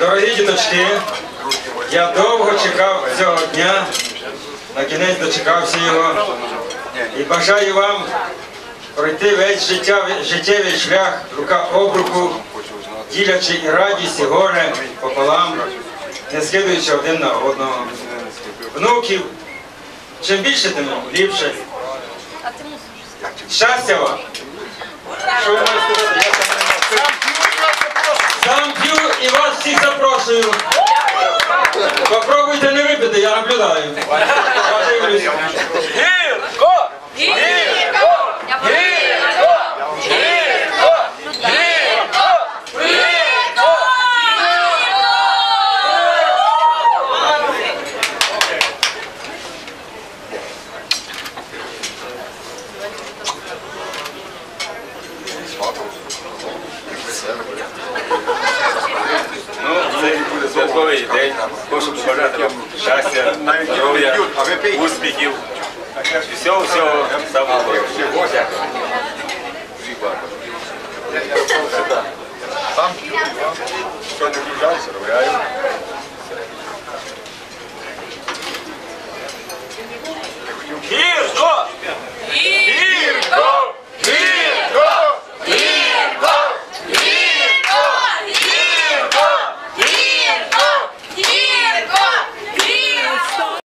Дорогі діточки, я довго чекав цього дня, на кінець дочекався його. І бажаю вам пройти весь життєвий, життєвий шлях рука об руку, ділячи і радість, і горе пополам, не скидуючи один на одного. Внуків, чим більше, тим ліпше. Щастя вам! Що ви можете всіх запрошую. Попробуйте не випити, я наблюдаю. Я дивлюсь. Гірко! Гірко! Гірко! Гірко! Гірко! Гірко! Ну, святковий день. Хочу побажати вам щастя, здоров'я, успіхів. Всього всього самого. Сам що не включайся, робляю.